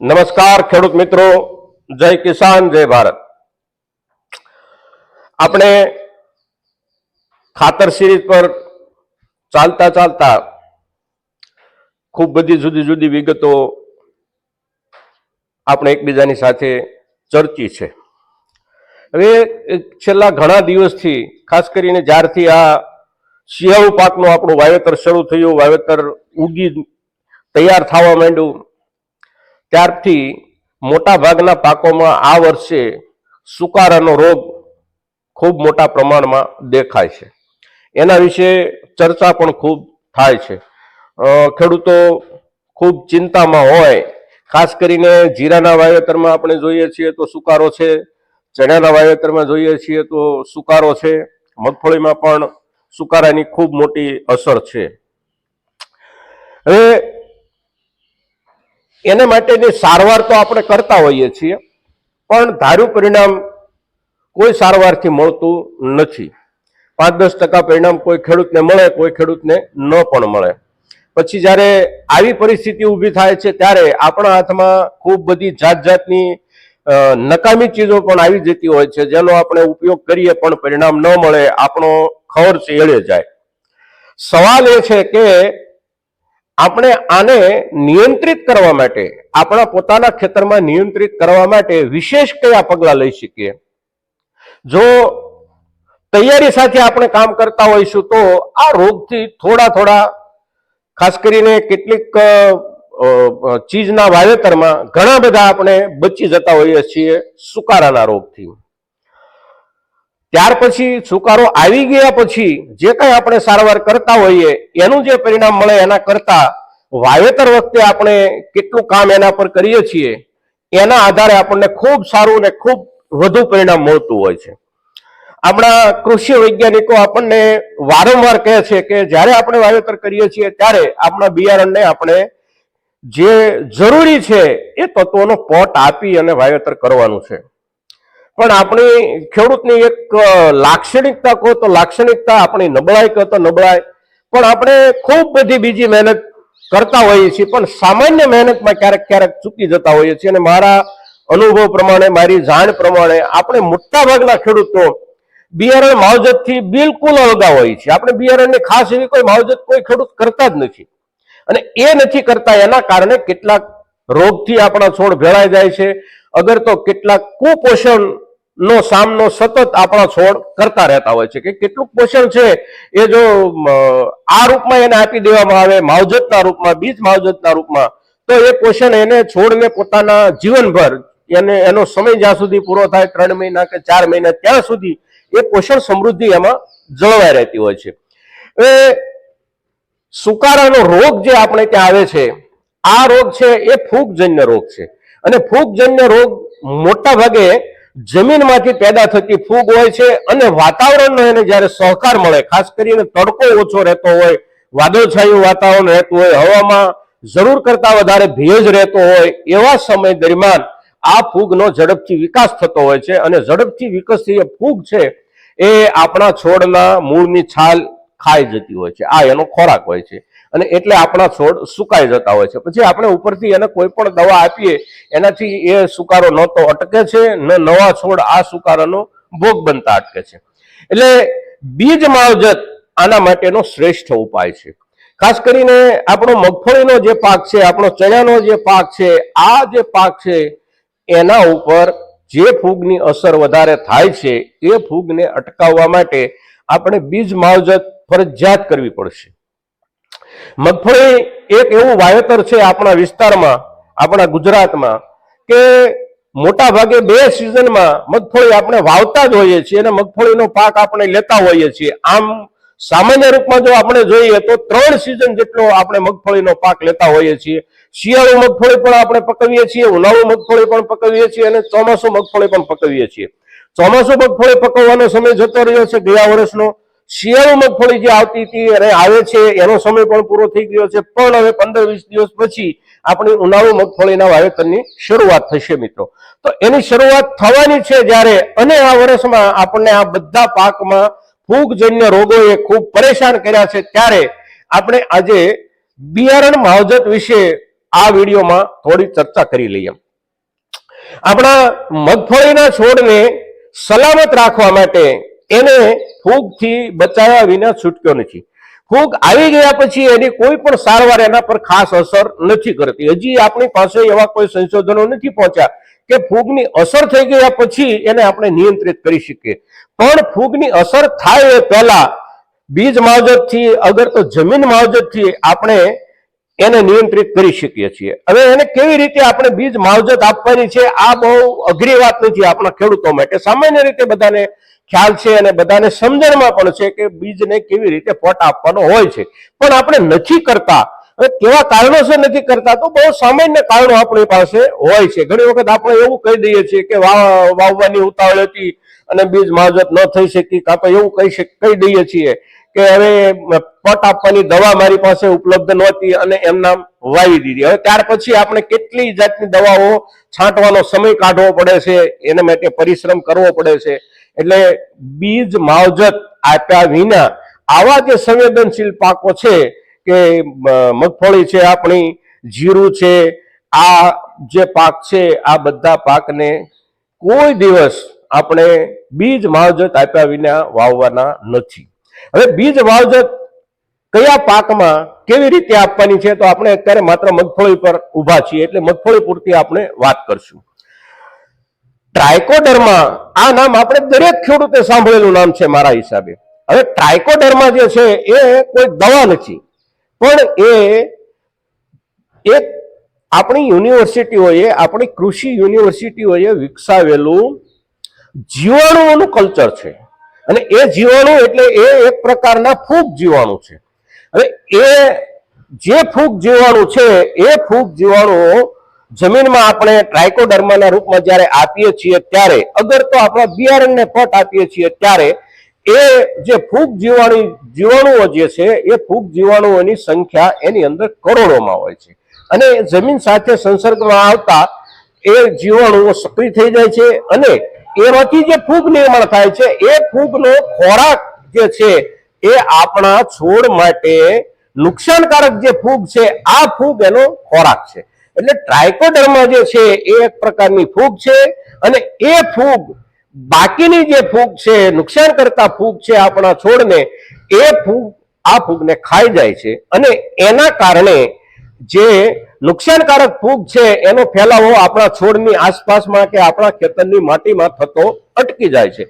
નમસ્કાર ખેડૂત મિત્રો, જય કિસાન, જય ભારત. આપણે ખાતર સિરીઝ પર ચાલતા ચાલતા ખૂબ બધી જુદી જુદી વિગતો આપણે એકબીજાની સાથે ચર્ચી છે. હવે છેલ્લા ઘણા દિવસથી, ખાસ કરીને જ્યારથી આ શિયાળુ પાકનું આપણું વાવેતર શરૂ થયું, વાવેતર ઉગી તૈયાર થવા માંડ્યું ત્યારથી મોટાભાગના પાકોમાં આ વર્ષે સુકારાનો રોગ ખૂબ મોટા પ્રમાણમાં દેખાય છે. એના વિશે ચર્ચા પણ ખૂબ થાય છે. ખેડૂતો ખૂબ ચિંતામાં હોય, ખાસ કરીને જીરાના વાવેતરમાં આપણે જોઈએ છીએ તો સુકારો છે, ચણાના વાવેતરમાં જોઈએ છીએ તો સુકારો છે, મગફળીમાં પણ સુકારાની ખૂબ મોટી અસર છે. હવે એને માટેની સારવાર તો આપણે કરતા હોઈએ છીએ, પણ ધાર્યું પરિણામ કોઈ સારવારથી મળતું નથી. પાંચ દસ ટકા પરિણામ કોઈ ખેડૂતને મળે, કોઈ ખેડૂતને ન પણ મળે. પછી જ્યારે આવી પરિસ્થિતિ ઊભી થાય છે, ત્યારે આપણા હાથમાં ખૂબ બધી જાત જાતની નકામી ચીજો પણ આવી જતી હોય છે, જેનો આપણે ઉપયોગ કરીએ પણ પરિણામ ન મળે, આપણો ખર્ચ એળે જાય. સવાલ એ છે કે આપણે આને નિયંત્રિત કરવા માટે, આપણા પોતાના ખેતરમાં નિયંત્રિત કરવા માટે વિશેષ કયા પગલા લઈ શકીએ? જો તૈયારી સાથે આપણે કામ કરતા હોઈશું તો આ રોગથી થોડા થોડા, ખાસ કરીને કેટલીક ચીજના વાવેતરમાં ઘણા બધા આપણે બચી જતા હોઈએ છીએ સુકારાના રોગથી. ત્યાર પછી સુકારો આવી ગયા પછી જે કંઈ આપણે સારવાર કરતા હોઈએ, એનું જે પરિણામ મળે એના કરતા વાવેતર વખતે આપણે કેટલું કામ એના પર કરીએ છીએ, એના આધારે આપણને ખૂબ સારું અને ખૂબ વધુ પરિણામ મળતું હોય છે. આપણા કૃષિ વૈજ્ઞાનિકો આપણને વારંવાર કહે છે કે જ્યારે આપણે વાવેતર કરીએ છીએ ત્યારે આપણા બિયારણને આપણે જે જરૂરી છે એ તત્વોનો પોટ આપી અને વાવેતર કરવાનું છે. પણ આપણી ખેડૂતની એક લાક્ષણિકતા કહો તો લાક્ષણિકતા આપણી નબળાઈ કહો તો નબળાઈ. પણ આપણે ખૂબ બધી બીજી મહેનત કરતા હોઈએ છીએ, પણ સામાન્ય મહેનતમાં ક્યારેક ક્યારેક ચૂકી જતા હોઈએ છીએ. અને મારા અનુભવ પ્રમાણે, મારી જાણ પ્રમાણે આપણે મોટા ભાગના ખેડૂતો બિયારણ માવજતથી બિલકુલ અળગા હોય છે આપણે બિયારણની ખાસ એવી કોઈ માવજત કોઈ ખેડૂત કરતા જ નથી. અને એ નથી કરતા એના કારણે કેટલાક રોગથી આપણા છોડ ભેળાઈ જાય છે. અગર તો કેટલાક કુપોષણ નો સામનો સતત આપણા છોડ કરતા રહેતા હોય છે. કે કેટલું પોષણ છે એ જો આ રૂપમાં એને આપી દેવામાં આવે, માવજતના રૂપમાં, બીજ માવજતના રૂપમાં, તો એ પોષણ એને છોડને પોતાના જીવનભર, એને, એનો સમય જ્યાં સુધી પૂરો થાય, ત્રણ મહિના કે ચાર મહિના ત્યાં સુધી એ પોષણ સમૃદ્ધિ એમાં જળવાઈ રહેતી હોય છે. એ સુકારાનો રોગ જે આપણે ત્યાં આવે છે, આ રોગ છે એ ફૂગજન્ય રોગ છે. અને ફૂગજન્ય રોગ મોટા ભાગે જમીનમાંથી પેદા થતી ફૂગ હોય છે અને વાતાવરણનો એને જ્યારે સહકાર મળે, ખાસ કરીને તડકો ઓછો રહેતો હોય, વાદળછાયું વાતાવરણ રહેતું હોય, હવામાં જરૂર કરતા વધારે ભેજ રહેતો હોય, એવા સમય દરમિયાન આ ફૂગનો ઝડપથી વિકાસ થતો હોય છે અને ઝડપથી વિકસતી ફૂગ છે એ આપણા છોડના મૂળની છાલ ખાઈ જતી હોય છે. આ એનો ખોરાક હોય છે. અને એટલે આપણા છોડ સુકાઈ જતા હોય છે. પછી આપણે ઉપરથી એને કોઈ પણ દવા આપીએ, એનાથી એ સુકારો ન તો અટકે છે, ન નવા છોડ આ સુકારાનો ભોગ બનતા અટકે છે. એટલે બીજ માવજત આના માટેનો શ્રેષ્ઠ ઉપાય છે. ખાસ કરીને આપણો મગફળીનો જે પાક છે, આપણો ચણાનો જે પાક છે, આ જે પાક છે, એના ઉપર જે ફૂગની અસર વધારે થાય છે, એ ફૂગને અટકાવવા માટે આપણે બીજ માવજત ફરજિયાત કરવી પડશે. મગફળી એક એવું વાવેતર છે આપણા વિસ્તારમાં, આપણા ગુજરાતમાં, કે મોટા ભાગે બે સિઝનમાં મગફળી આપણે વાવતા જ હોઈએ છીએ અને મગફળીનો પાક આપણે લેતા હોઈએ છીએ. આમ સામાન્ય રૂપમાં જો આપણે જોઈએ તો ત્રણ સિઝન જેટલો આપણે મગફળીનો પાક લેતા હોઈએ છીએ. શિયાળુ મગફળી પણ આપણે પકવીએ છીએ, ઉનાળુ મગફળી પણ પકવીએ છીએ અને ચોમાસુ મગફળી પણ પકવીએ છીએ. ચોમાસુ મગફળી પકવવાનો સમય જતો રહ્યો છે ગયા વર્ષનો. શિયાળુ મગફળી જે આવતી હતી અને આવે છે, એનો સમય પણ પૂરો થઈ ગયો છે. પણ હવે પંદર વીસ દિવસ પછી આપણી ઉનાળુ મગફળીના વાવેતરની શરૂઆત થશે મિત્રો. તો એની શરૂઆત થવાની છે જ્યારે અને આ વર્ષમાં આપણને આ બધા પાકમાં ફૂગજન્ય રોગોએ ખૂબ પરેશાન કર્યા છે, ત્યારે આપણે આજે બિયારણ માવજત વિશે આ વિડીયોમાં થોડી ચર્ચા કરી લઈએ. આપણા મગફળીના છોડને સલામત રાખવા માટે એને ફૂગથી બચાવ્યા વિના છૂટક્યો નથી. ફૂગ આવી ગયા પછી એની કોઈ પણ સારવાર એના પર ખાસ અસર નથી કરતી. હજી આપણી પાસે એવા કોઈ સંશોધનો નથી પહોંચ્યા કે ફૂગની અસર થઈ ગયા પછી એને આપણે નિયંત્રિત કરી શકીએ. પણ ફૂગની અસર થાય એ પહેલા બીજ માવજતથી, અગર તો જમીન માવજતથી આપણે એને નિયંત્રિત કરી શકીએ છીએ. હવે એને કેવી રીતે આપણે બીજ માવજત આપવાની છે, આ બહુ અઘરી વાત નથી આપણા ખેડૂતો માટે. સામાન્ય રીતે બધાને ખ્યાલ છે અને બધાને સમજણમાં પણ છે કે બીજને કેવી રીતે પોટ આપવાનો હોય છે. પણ આપણે નથી કરતા. કેવા કારણોસર નથી કરતા તો બહુ સામાન્ય કારણો આપણી પાસે હોય છે. ઘણી વખત આપણે એવું કહી દઈએ છીએ કે વાવ- વાવવાની ઉતાવળ હતી અને બીજ માવજત ન થઈ શકી, કાં તો એવું કહી કહી દઈએ છીએ કે હવે પટ આપવાની દવા મારી પાસે ઉપલબ્ધ નહોતી અને એમના વાવી દીધી. હવે ત્યાર પછી આપણે કેટલી જાતની દવાઓ છાંટવાનો સમય કાઢવો પડે છે, એના માટે પરિશ્રમ કરવો પડે છે. એટલે બીજ માવજત આપ્યા વિના આવા જે સંવેદનશીલ પાકો છે કે મગફળી છે, આપણી જીરું છે, આ જે પાક છે, આ બધા પાકને કોઈ દિવસ આપણે બીજ માવજત આપ્યા વિના વાવવાના નથી. હવે બીજ માવજત કયા પાકમાં કેવી રીતે આપવાની છે, તો આપણે અત્યારે માત્ર મગફળી પર ઊભા છીએ, એટલે મગફળી પૂરતી આપણે વાત કરશું. ટ્રાયકોડર્મા, આ નામ આપણે દરેક ખેડૂતે સાંભળેલું નામ છે મારા હિસાબે. હવે ટ્રાયકોડર્મા જે છે એ કોઈ દવા નથી, પણ એ એક આપણી યુનિવર્સિટીઓએ, આપણી કૃષિ યુનિવર્સિટીઓએ વિકસાવેલું જીવાણુઓનું કલ્ચર છે. અને એ જીવાણુ એટલે એ એક પ્રકારના ફૂગ જીવાણુ છે. હવે એ જે ફૂગ જીવાણુ છે, એ ફૂગ જીવાણુઓ જમીનમાં આપણે ટ્રાયકોડર્માના રૂપમાં જ્યારે આપીએ છીએ ત્યારે, અગર તો આપણે બિયારણને પટ આપીએ છીએ ત્યારે, એ જે ફૂગ જીવાણુ, જીવાણુઓ જે છે, એ ફૂગ જીવાણુઓની સંખ્યા એની અંદર કરોડોમાં હોય છે. અને જમીન સાથે સંસર્ગમાં આવતા એ જીવાણુઓ સક્રિય થઈ જાય છે અને એમાંથી જે ફૂગ નિર્માણ થાય છે, એ ફૂગનો ખોરાક જે છે, એ આપણા છોડ માટે નુકસાનકારક જે ફૂગ છે, આ ફૂગ એનો ખોરાક છે. એટલે ટ્રાયકોડર્મા જે છે એ એક પ્રકારની ફૂગ છે અને એ ફૂગ બાકીની જે ફૂગ છે, નુકસાન કરતા ફૂગ છે આપણા છોડને, એ ફૂગ આ ફૂગને ખાઈ જાય છે અને એના કારણે જે નુકસાનકારક ફૂગ છે એનો ફેલાવો આપણા છોડની આસપાસમાં કે આપણા ખેતરની માટીમાં થતો અટકી જાય છે.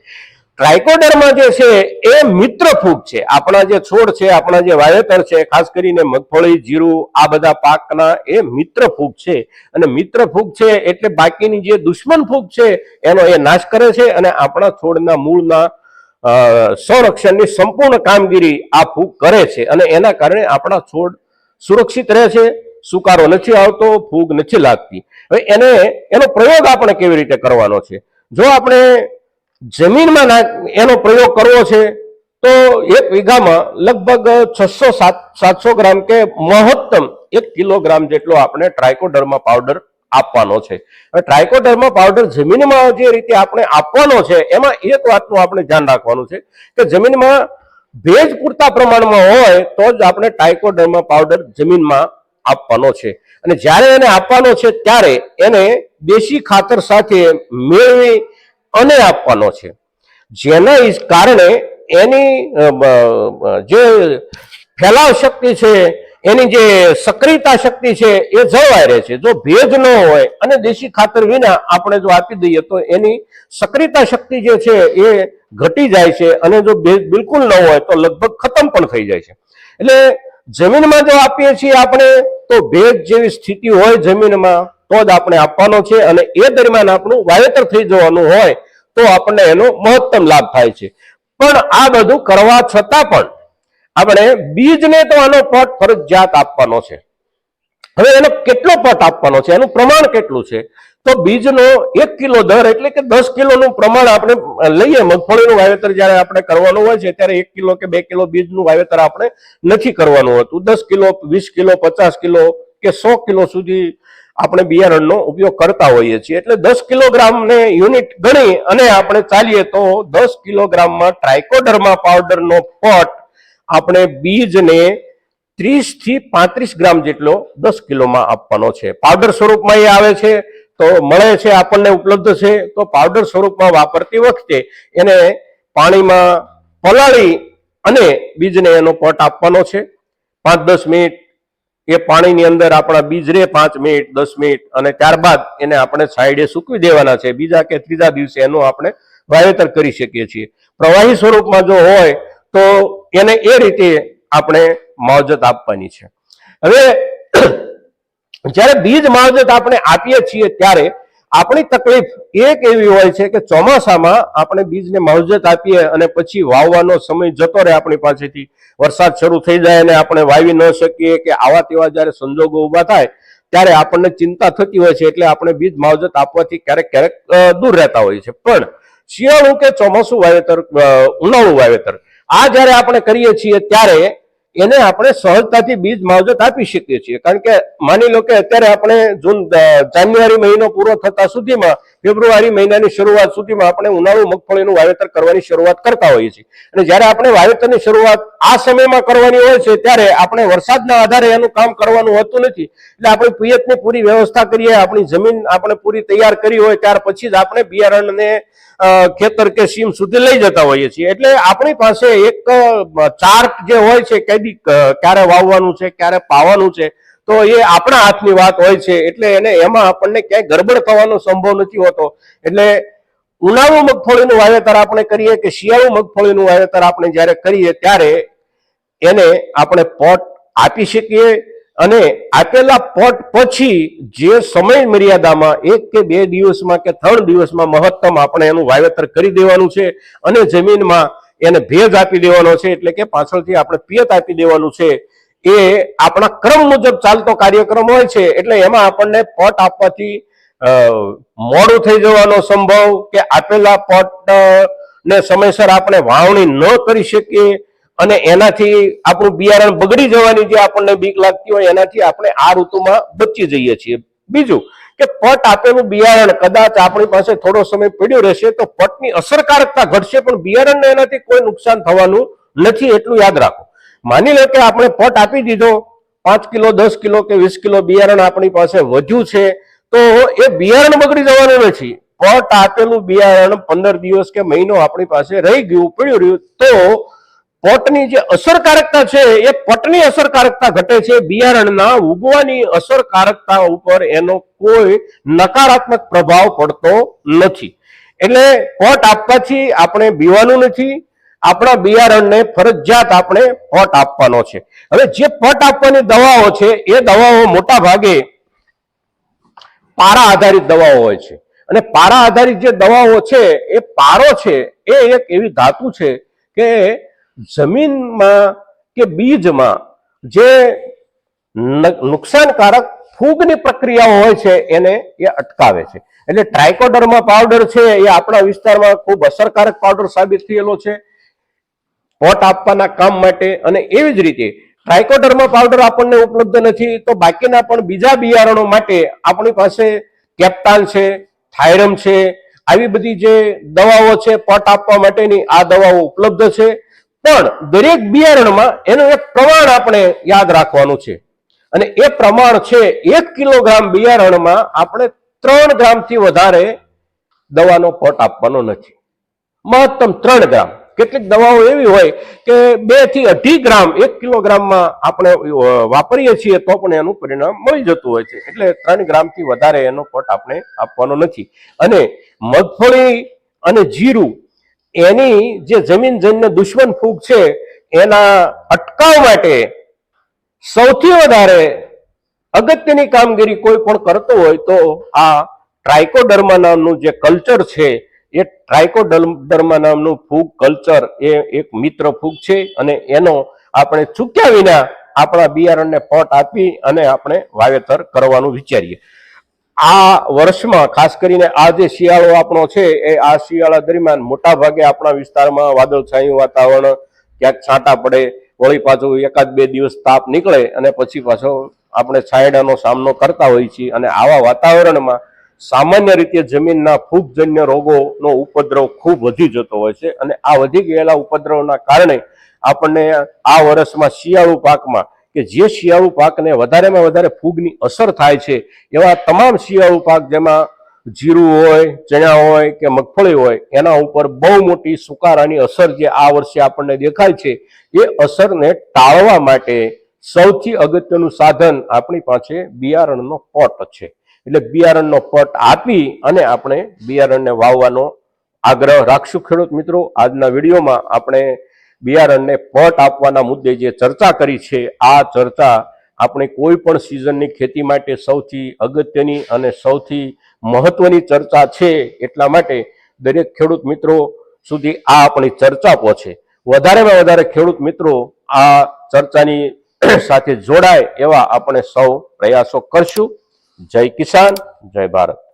ટ્રાયકોડર્મા જે છે, એ મિત્ર ફૂગ છે. આપણા જે છોડ છે, આપણા જે વાવેતર છે, ખાસ કરીને મગફળી, જીરું, આ બધા પાકના એ મિત્ર ફૂગ છે. અને મિત્ર ફૂગ છે એટલે બાકીની જે દુશ્મન ફૂગ છે, એનો એ નાશ કરે છે અને આપણા છોડના મૂળના સંરક્ષણની સંપૂર્ણ કામગીરી આ ફૂગ કરે છે. અને એના કારણે આપણા છોડ સુરક્ષિત રહે છે, સુકારો નથી આવતો, ફૂગ નથી લાગતી. હવે એને, એનો પ્રયોગ આપણે કેવી રીતે કરવાનો છે? જો આપણે જમીનમાં એનો પ્રયોગ કરવો છે, તો એક વીઘામાં લગભગ છસો સાત, સાતસો ગ્રામ કે મહત્તમ એક કિલોગ્રામ જેટલો આપણે ટ્રાયકોડર્મા પાવડર આપવાનો છે. હવે ટ્રાયકોડર્મા પાવડર જમીનમાં જે રીતે આપણે આપવાનો છે, એમાં એક વાતનું આપણે ધ્યાન રાખવાનું છે કે જમીનમાં ભેજ પૂરતા પ્રમાણમાં હોય, તો જ આપણે ટ્રાયકોડર્મા પાવડર જમીનમાં આપવાનો છે. અને જ્યારે એને આપવાનો છે, ત્યારે એને દેશી ખાતર સાથે મેળવી અને આપવાનો છે. જેના કારણે એની જે ફેલાવ શક્તિ છે, એની જે સક્રિયતા શક્તિ છે, એ જળવાઈ રહે છે. જો ભેજ ન હોય અને દેશી ખાતર વિના આપણે જો આપી દઈએ તો એની સક્રિયતા શક્તિ જે છે એ ઘટી જાય છે અને જો ભેજ બિલકુલ ન હોય તો લગભગ ખતમ પણ થઈ જાય છે. એટલે જમીનમાં જો આપીએ છીએ આપણે, તો ભેજ જેવી સ્થિતિ હોય જમીનમાં તો જ આપણે આપવાનો છે અને એ દરમિયાન આપણું વાવેતર થઈ જવાનું હોય તો આપણને એનો મહત્તમ લાભ થાય છે. પણ આ બધું કરવા છતાં પણ આપણે બીજને તો આનો પટ ફરજિયાત આપવાનો છે. હવે એનો કેટલો પટ આપવાનો છે? એનું પ્રમાણ કેટલું છે? તો બીજનો એક કિલો દર એટલે કે દસ કિલોનું પ્રમાણ આપણે લઈએ. મગફળીનું વાવેતર જ્યારે આપણે કરવાનું હોય છે, ત્યારે એક કિલો કે બે કિલો બીજનું વાવેતર આપણે નથી કરવાનું હોતું. દસ કિલો, વીસ કિલો, પચાસ કિલો કે સો કિલો સુધી આપણે બિયારણનો ઉપયોગ કરતા હોઈએ છીએ. એટલે દસ કિલોગ્રામને યુનિટ ગણી અને આપણે ચાલીએ તો દસ કિલોગ્રામમાં ટ્રાયકોડર્મા પાવડરનો પટ આપણે બીજને ત્રીસથી પાંત્રીસ ગ્રામ જેટલો દસ કિલોમાં આપવાનો છે. પાવડર સ્વરૂપમાં એ આવે છે, તો મળે છે, આપણને ઉપલબ્ધ છે. તો પાવડર સ્વરૂપમાં વાપરતી વખતે એને પાણીમાં પલાળી અને બીજને એનો પટ આપવાનો છે. પાંચ દસ મિનિટ એ પાણીની અંદર આપણા બીજ રે પાંચ મિનિટ, દસ મિનિટ અને ત્યારબાદ એને આપણે સાઈડે સૂકવી દેવાના છે. બીજા કે ત્રીજા દિવસે એનું આપણે વાવેતર કરી શકીએ છીએ. પ્રવાહી સ્વરૂપમાં જો હોય તો એને એ રીતે આપણે માવજત આપવાની છે. હવે, જ્યારે બીજ માવજત આપણે આપીએ છીએ ત્યારે આપણી તકલીફ એક એવી હોય છે કે ચોમાસામાં આપણે બીજને માવજત આપીએ અને પછી વાવવાનો સમય જતો રહે આપણી પાસેથી. વરસાદ શરૂ થઈ જાય અને આપણે વાવી ન શકીએ કે આવા તેવા જ્યારે સંજોગો ઊભા થાય, ત્યારે આપણને ચિંતા થતી હોય છે એટલે આપણે બીજ માવજત આપવાથી ક્યારેક ક્યારેક દૂર રહેતા હોઈએ છે પણ શિયાળું કે ચોમાસું વાવેતર ઉનાળું વાવેતર, આ જ્યારે આપણે કરીએ છીએ ત્યારે એને આપણે સહજતાથી બીજ માવજત આપી શકીએ છીએ. કારણ કે માની લો કે અત્યારે આપણે જૂન જાન્યુઆરી મહિનો પૂરો થતા સુધીમાં ફેબ્રુઆરી મહિનાની શરૂઆત સુધીમાં આપણે ઉનાળુ મગફળીનું વાવેતર કરવાની શરૂઆત કરતા હોઈએ છીએ. અને જ્યારે આપણે વાવેતરની શરૂઆત આ સમયમાં કરવાની હોય છે, ત્યારે આપણે વરસાદના આધારે એનું કામ કરવાનું હોતું નથી. એટલે આપણે પિયતની પૂરી વ્યવસ્થા કરીએ, આપણી જમીન આપણે પૂરી તૈયાર કરી હોય, ત્યાર પછી જ આપણે બિયારણને ખેતર કે સીમ સુધી લઈ જતા હોઈએ છીએ. એટલે આપણી પાસે એક ચાર્ટ જે હોય છે, કદી ક્યારે વાવવાનું છે, ક્યારે પાવાનું છે તો એ આપણા હાથની વાત હોય છે, એટલે એને એમાં આપણને ક્યાંય ગરબડ થવાનો સંભવ નથી હોતો. એટલે ઉનાળુ મગફળીનું વાવેતર આપણે કરીએ કે શિયાળુ મગફળીનું વાવેતર આપણે જ્યારે કરીએ ત્યારે એને આપણે પોટ આપી શકીએ અને આપેલા પોટ પછી જે સમય મર્યાદામાં એક કે બે દિવસમાં કે ત્રણ દિવસમાં મહત્તમ આપણે એનું વાવેતર કરી દેવાનું છે અને જમીનમાં એને ભેજ આપી દેવાનો છે, એટલે કે પાછળથી આપણે પિયત આપી દેવાનું છે. એ આપણા ક્રમ મુજબ ચાલતો કાર્યક્રમ હોય છે, એટલે એમાં આપણને પટ આપવાથી મોડું થઈ જવાનો સંભવ કે આપેલા પટ ને સમયસર આપણે વાવણી ન કરી શકીએ અને એનાથી આપણું બિયારણ બગડી જવાની જે આપણને બીક લાગતી હોય, એનાથી આપણે આ ઋતુમાં બચી જઈએ છીએ. બીજું કે પટ આપેલું બિયારણ કદાચ આપણી પાસે થોડો સમય પડ્યો રહેશે તો પટની અસરકારકતા ઘટશે, પણ બિયારણને એનાથી કોઈ નુકસાન થવાનું નથી, એટલું યાદ રાખો. માની લો કે આપણે પટ આપી દીધો, પાંચ કિલો, દસ કિલો કે વીસ કિલો બિયારણ આપણી પાસે વધ્યું છે, તો એ બિયારણ બગડી જવાનું નથી પટ આપેલું બિયારણ પંદર દિવસ કે મહિનો આપણી પાસે રહી ગયું પડ્યું રહ્યું, તો પોટની જે અસરકારકતા છે, એ પટની અસરકારકતા ઘટે છે. બિયારણના ઉગવાની અસરકારકતા ઉપર એનો કોઈ નકારાત્મક પ્રભાવ પડતો નથી. એટલે પોટ આપવાથી આપણે બીવાનું નથી આપણા બિયારણને ફરજિયાત આપણે પટ આપવાનો છે. હવે જે પટ આપવાની દવાઓ છે, એ દવાઓ મોટા ભાગે પારા આધારિત દવાઓ હોય છે. અને પારા આધારિત જે દવાઓ છે, એ પારો છે, એ એક એવી ધાતુ છે કે જમીનમાં કે બીજમાં જે નુકસાનકારક ફૂગની પ્રક્રિયાઓ હોય છે, એને એ અટકાવે છે. એટલે ટ્રાયકોડર્મા પાવડર છે, એ આપણા વિસ્તારમાં ખૂબ અસરકારક પાવડર સાબિત થયેલો છે. પોટ આપવાના કામ માટે અને એવી જ રીતે ટ્રાયકોડર્મા પાવડર આપણને ઉપલબ્ધ નથી, તો બાકીના પણ બીજા બિયારણો માટે આપણી પાસે કેપ્ટાન છે, થાયરમ છે, આવી બધી જે દવાઓ છે, પોટ આપવા માટેની આ દવાઓ ઉપલબ્ધ છે. પણ દરેક બિયારણમાં એનું એક પ્રમાણ આપણે યાદ રાખવાનું છે. અને એ પ્રમાણ છે એક કિલોગ્રામ બિયારણમાં આપણે ત્રણ ગ્રામથી વધારે દવાનો પોટ આપવાનો નથી. મહત્તમ ત્રણ ગ્રામ. કેટલીક દવાઓ એવી હોય કે બેથી અઢી ગ્રામ, એક કિલોગ્રામમાં આપણે વાપરીએ છીએ તો પણ એનું પરિણામ મળી જતું હોય છે. એટલે ત્રણ ગ્રામથી વધારે એનો પટ આપણે આપવાનો નથી. અને મગફળી અને જીરું, એની જે જમીનજન્ય દુશ્મન ફૂગ છે, એના અટકાવ માટે સૌથી વધારે અગત્યની કામગીરી કોઈ પણ કરતો હોય તો આ ટ્રાઇકોડર્મા જે કલ્ચર છે એ ટ્રાઇકોડર્મા નામનું ફૂગ કલ્ચર એ એક મિત્ર ફૂગ છે અને એનો આપણે ચૂક્યા વિના આપણા બિયારણને પટ આપી અને આપણે વાવેતર કરવાનું વિચારીએ. આ વર્ષમાં ખાસ કરીને આ જે શિયાળો આપણો છે એ આ શિયાળા દરમિયાન મોટા ભાગે આપણા વિસ્તારમાં વાદળછાયું વાતાવરણ, ક્યાંક છાંટા પડે, વળી પાછું એકાદ બે દિવસ તાપ નીકળે અને પછી પાછો આપણે છાયડાનો સામનો કરતા હોઈએ છીએ અને આવા વાતાવરણમાં સામાન્ય રીતે જમીનના ફૂગજન્ય રોગોનો ઉપદ્રવ ખૂબ વધી જતો હોય છે અને આ વધી ગયેલા ઉપદ્રવના કારણે આપણને આ વર્ષમાં શિયાળુ પાકમાં કે જે શિયાળુ પાકને વધારેમાં વધારે ફૂગની અસર થાય છે એવા તમામ શિયાળુ પાક જેમાં જીરું હોય, ચણા હોય કે મગફળી હોય, એના ઉપર બહુ મોટી સુકારાની અસર જે આ વર્ષે આપણને દેખાય છે, એ અસરને ટાળવા માટે સૌથી અગત્યનું સાધન આપણી પાસે બિયારણનો પોટ છે. એટલે બિયારણનો પટ આપી અને આપણે બિયારણને વાવવાનો આગ્રહ રાખશું. ખેડૂત મિત્રો, આજના વિડીયોમાં આપણે બિયારણને પટ આપવાના મુદ્દે જે ચર્ચા કરી છે, આ ચર્ચા આપણે કોઈ પણ સિઝનની ખેતી માટે સૌથી અગત્યની અને સૌથી મહત્વની ચર્ચા છે એટલા માટે દરેક ખેડૂત મિત્રો સુધી આ આપણી ચર્ચા પહોંચે. વધારેમાં વધારે ખેડૂત મિત્રો આ ચર્ચાની સાથે જોડાય એવા આપણે સૌ પ્રયાસો કરશું. જય કિસાન જય ભારત.